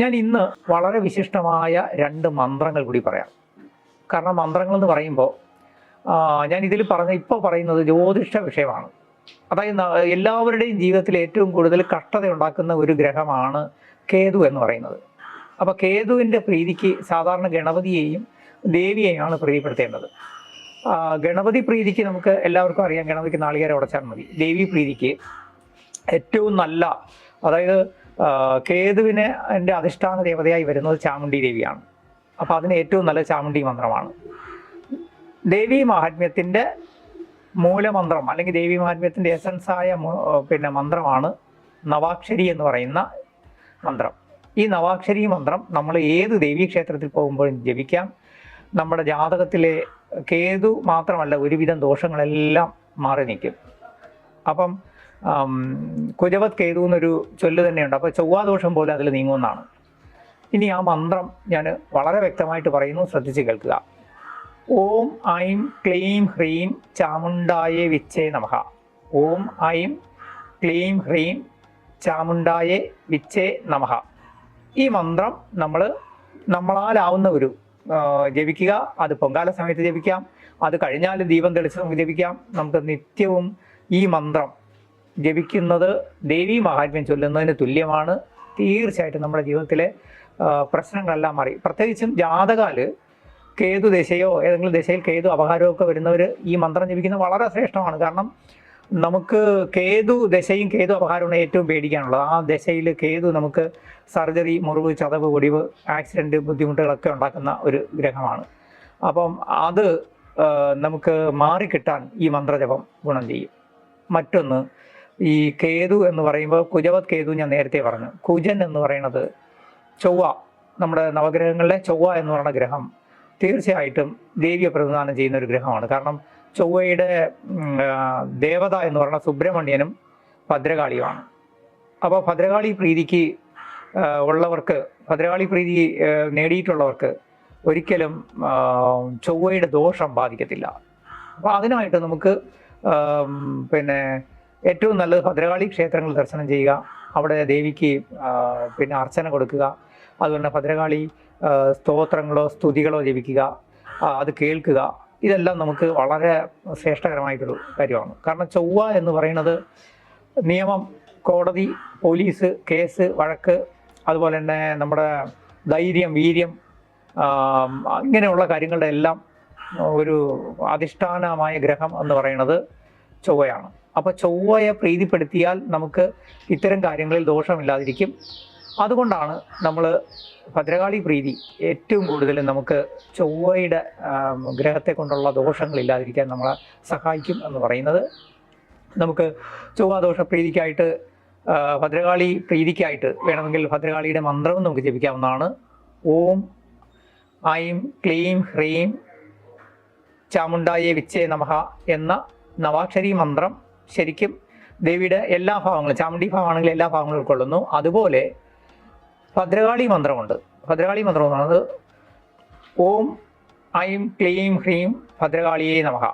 ഞാൻ ഇന്ന് വളരെ വിശിഷ്ടമായ രണ്ട് മന്ത്രങ്ങൾ കൂടി പറയാം. കാരണം മന്ത്രങ്ങൾ എന്ന് പറയുമ്പോൾ ഞാൻ ഇതിൽ പറഞ്ഞ ഇപ്പോൾ പറയുന്നത് ജ്യോതിഷ വിഷയമാണ്. അതായത് എല്ലാവരുടെയും ജീവിതത്തിൽ ഏറ്റവും കൂടുതൽ കഷ്ടത ഉണ്ടാക്കുന്ന ഒരു ഗ്രഹമാണ് കേതു എന്ന് പറയുന്നത്. അപ്പോൾ കേതുവിന്റെ പ്രീതിക്ക് സാധാരണ ഗണപതിയെയും ദേവിയെയാണ് പ്രീതിപ്പെടുത്തേണ്ടത്. ഗണപതി പ്രീതിക്ക് നമുക്ക് എല്ലാവർക്കും അറിയാം ഗണപതിക്ക് നാളികേരം ഉടച്ചാൽ മതി. ദേവി പ്രീതിക്ക് ഏറ്റവും നല്ല അതായത് കേതുവിനെ എന്റെ അധിഷ്ഠാന ദേവതയായി വരുന്നത് ചാമുണ്ഡി ദേവിയാണ്. അപ്പോൾ അതിന് ഏറ്റവും നല്ല ചാമുണ്ഡി മന്ത്രമാണ്. ദേവി മഹാത്മ്യത്തിന്റെ മൂലമന്ത്രം അല്ലെങ്കിൽ ദേവി മഹാത്മ്യത്തിന്റെ എസൻസായ പിന്നെ മന്ത്രമാണ് നവാക്ഷരി എന്ന് പറയുന്ന മന്ത്രം. ഈ നവാക്ഷരി മന്ത്രം നമ്മൾ ഏത് ദേവീ ക്ഷേത്രത്തിൽ പോകുമ്പോഴും ജപിക്കാം. നമ്മുടെ ജാതകത്തിലെ കേതു മാത്രമല്ല ഒരുവിധം ദോഷങ്ങളെല്ലാം മാറി നിൽക്കും. അപ്പം കുജവത് കേതു എന്നൊരു ചൊല്ല് തന്നെയുണ്ട്. അപ്പോൾ ചൊവ്വാദോഷം പോലെ അതിൽ നീങ്ങുമെന്നാണ്. ഇനി ആ മന്ത്രം ഞാൻ വളരെ വ്യക്തമായിട്ട് പറയുന്നു ശ്രദ്ധിച്ച് കേൾക്കുക. ഓം ഐം ക്ലീം ഹ്രീം ചാമുണ്ടായേ വിച്ചേ നമഹ. ഓം ഐം ക്ലീം ഹ്രീം ചാമുണ്ടായേ വിച്ചേ നമഹ. ഈ മന്ത്രം നമ്മൾ നമ്മളാലാവുന്ന ഒരു ജപിക്കുക. അത് പൊങ്കാല സമയത്ത് ജപിക്കാം. അത് കഴിഞ്ഞാൽ ദീപം തെളിച്ച് നമുക്ക് ജപിക്കാം. നമുക്ക് നിത്യവും ഈ മന്ത്രം ജപിക്കുന്നത് ദേവി മഹാത്മ്യം ചൊല്ലുന്നതിന് തുല്യമാണ്. തീർച്ചയായിട്ടും നമ്മുടെ ജീവിതത്തിലെ പ്രശ്നങ്ങളെല്ലാം മാറി. പ്രത്യേകിച്ചും ജാതകാൽ കേതു ദശയോ ഏതെങ്കിലും ദശയിൽ കേതു അപകാരമോ ഒക്കെ വരുന്നവർ ഈ മന്ത്രം ജപിക്കുന്നത് വളരെ ശ്രേഷ്ഠമാണ്. കാരണം നമുക്ക് കേതു ദശയും കേതു അപകാരമാണ് ഏറ്റവും പേടിക്കാനുള്ളത്. ആ ദശയിൽ കേതു നമുക്ക് സർജറി മുറിവ് ചതവ് ഒടിവ് ആക്സിഡന്റ് ബുദ്ധിമുട്ടുകളൊക്കെ ഉണ്ടാക്കുന്ന ഒരു ഗ്രഹമാണ്. അപ്പം അത് നമുക്ക് മാറിക്കിട്ടാൻ ഈ മന്ത്രജപം ഗുണം ചെയ്യും. മറ്റൊന്ന് ഈ കേതു എന്ന് പറയുമ്പോൾ കുജവത് കേതു ഞാൻ നേരത്തെ പറഞ്ഞു. കുജൻ എന്ന് പറയുന്നത് ചൊവ്വ നമ്മുടെ നവഗ്രഹങ്ങളിലെ ചൊവ്വ എന്ന് പറയുന്ന ഗ്രഹം തീർച്ചയായിട്ടും ദേവിയെ പ്രതിദാനം ചെയ്യുന്ന ഒരു ഗ്രഹമാണ്. കാരണം ചൊവ്വയുടെ ദേവത എന്ന് പറയുന്ന സുബ്രഹ്മണ്യനും ഭദ്രകാളിയുമാണ്. അപ്പോൾ ഭദ്രകാളി പ്രീതിക്ക് ഉള്ളവർക്ക് ഭദ്രകാളി പ്രീതി നേടിയിട്ടുള്ളവർക്ക് ഒരിക്കലും ചൊവ്വയുടെ ദോഷം ബാധിക്കത്തില്ല. അപ്പോൾ അതിനായിട്ട് നമുക്ക് പിന്നെ ഏറ്റവും നല്ലത് ഭദ്രകാളി ക്ഷേത്രങ്ങൾ ദർശനം ചെയ്യുക. അവിടെ ദേവിക്ക് പിന്നെ അർച്ചന കൊടുക്കുക. അതുപോലെ ഭദ്രകാളി സ്തോത്രങ്ങളോ സ്തുതികളോ ജപിക്കുക. അത് കേൾക്കുക. ഇതെല്ലാം നമുക്ക് വളരെ ശ്രേഷ്ഠകരമായിട്ടൊരു കാര്യമാണ്. കാരണം ചൊവ്വ എന്ന് പറയുന്നത് നിയമം കോടതി പോലീസ് കേസ് വഴക്ക് അതുപോലെ തന്നെ നമ്മുടെ ധൈര്യം വീര്യം ഇങ്ങനെയുള്ള കാര്യങ്ങളുടെ എല്ലാം ഒരു അധിഷ്ഠാനമായ ഗ്രഹം എന്ന് പറയുന്നത് ചൊവ്വയാണ്. അപ്പോൾ ചൊവ്വയെ പ്രീതിപ്പെടുത്തിയാൽ നമുക്ക് ഇത്തരം കാര്യങ്ങളിൽ ദോഷമില്ലാതിരിക്കും. അതുകൊണ്ടാണ് നമ്മൾ ഭദ്രകാളി പ്രീതി ഏറ്റവും കൂടുതൽ നമുക്ക് ചൊവ്വയുടെ ഗ്രഹത്തെ കൊണ്ടുള്ള ദോഷങ്ങളില്ലാതിരിക്കാൻ നമ്മളെ സഹായിക്കും എന്ന് പറയുന്നത്. നമുക്ക് ചൊവ്വാദോഷ പ്രീതിക്കായിട്ട് ഭദ്രകാളി പ്രീതിക്കായിട്ട് വേണമെങ്കിൽ ഭദ്രകാളിയുടെ മന്ത്രവും നമുക്ക് ജപിക്കാവുന്നതാണ്. ഓം ഐം ക്ലീം ഹ്രീം ചാമുണ്ടായേ വിച്ചേ നമഹ എന്ന നവാക്ഷരി മന്ത്രം ശരിക്കും ദേവിയുടെ എല്ലാ ഭാവങ്ങളും ചാമുണ്ടി ഭാവമാണെങ്കിൽ എല്ലാ ഭാവങ്ങളും ഉൾക്കൊള്ളുന്നു. അതുപോലെ ഭദ്രകാളി മന്ത്രമുണ്ട്. ഭദ്രകാളി മന്ത്രം എന്ന് പറയുന്നത് ഓം ഐം ക്ലീം ഹ്രീം ഭദ്രകാളിയെ നമഹ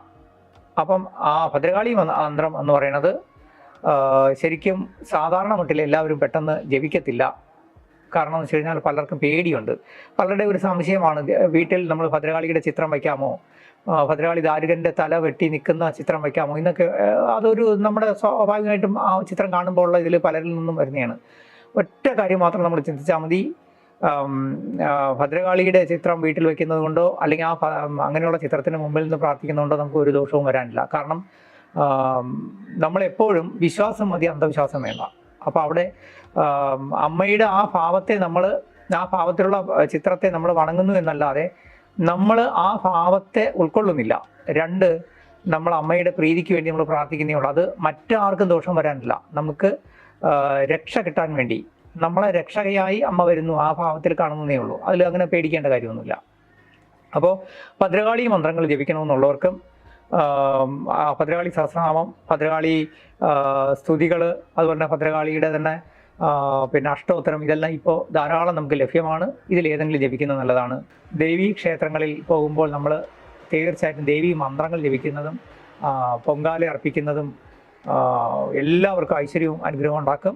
അപ്പം ആ ഭദ്രകാളി മന്ത്രം എന്ന് പറയുന്നത് ശരിക്കും സാധാരണ മട്ടിൽ എല്ലാവരും പെട്ടെന്ന് ജപിക്കത്തില്ല. കാരണം എന്ന് വെച്ച് കഴിഞ്ഞാൽ പലർക്കും പേടിയുണ്ട്. പലരുടെ ഒരു സംശയമാണ് വീട്ടിൽ നമ്മൾ ഭദ്രകാളിയുടെ ചിത്രം വയ്ക്കാമോ? ഭദ്രകാളി ദാരുകന്റെ തല വെട്ടി നിൽക്കുന്ന ചിത്രം വയ്ക്കാമോ? എന്നൊക്കെ അതൊരു നമ്മുടെ സ്വാഭാവികമായിട്ടും ആ ചിത്രം കാണുമ്പോൾ ഉള്ള ഇതിൽ പലരിൽ നിന്നും വരുന്നതാണ്. ഒറ്റ കാര്യം മാത്രം നമ്മൾ ചിന്തിച്ചാൽ മതി. ഭദ്രകാളിയുടെ ചിത്രം വീട്ടിൽ വെക്കുന്നത് കൊണ്ടോ അല്ലെങ്കിൽ ആ അങ്ങനെയുള്ള ചിത്രത്തിന് മുമ്പിൽ നിന്ന് പ്രാർത്ഥിക്കുന്നതുകൊണ്ടോ നമുക്ക് ഒരു ദോഷവും വരാനില്ല. കാരണം നമ്മളെപ്പോഴും വിശ്വാസം മതി അന്ധവിശ്വാസം വേണ്ട. അപ്പോൾ അവിടെ അമ്മയുടെ ആ ഭാവത്തെ നമ്മൾ ആ ഭാവത്തിലുള്ള ചിത്രത്തെ നമ്മൾ വണങ്ങുന്നു എന്നല്ലാതെ നമ്മൾ ആ ഭാവത്തെ ഉൾക്കൊള്ളുന്നില്ല. രണ്ട് നമ്മൾ അമ്മയുടെ പ്രീതിക്ക് വേണ്ടി നമ്മൾ പ്രാർത്ഥിക്കുന്നേ ഉള്ളൂ. അത് മറ്റാർക്കും ദോഷം വരാനില്ല. നമുക്ക് രക്ഷ കിട്ടാൻ വേണ്ടി. നമ്മളെ രക്ഷകയായി അമ്മ വരുന്നു ആ ഭാവത്തിൽ കാണുന്നതേ ഉള്ളൂ. അതിൽ അങ്ങനെ പേടിക്കേണ്ട കാര്യമൊന്നുമില്ല. അപ്പോൾ ഭദ്രകാളി മന്ത്രങ്ങൾ ജപിക്കണമെന്നുള്ളവർക്കും ഭദ്രകാളി സഹസ്രനാമം ഭദ്രകാളി സ്തുതികൾ അതുപോലെ തന്നെ ഭദ്രകാളിയുടെ തന്നെ പിന്നെ അഷ്ടോത്തരം ഇതെല്ലാം ഇപ്പോൾ ധാരാളം നമുക്ക് ലഭ്യമാണ്. ഇതിൽ ഏതെങ്കിലും ജപിക്കുന്നത് നല്ലതാണ്. ദേവീ ക്ഷേത്രങ്ങളിൽ പോകുമ്പോൾ നമ്മൾ തീർച്ചയായിട്ടും ദേവീ മന്ത്രങ്ങൾ ജപിക്കുന്നതും ആ, പൊങ്കാല അർപ്പിക്കുന്നതും എല്ലാവർക്കും ഐശ്വര്യവും അനുഗ്രഹവും ഉണ്ടാക്കും.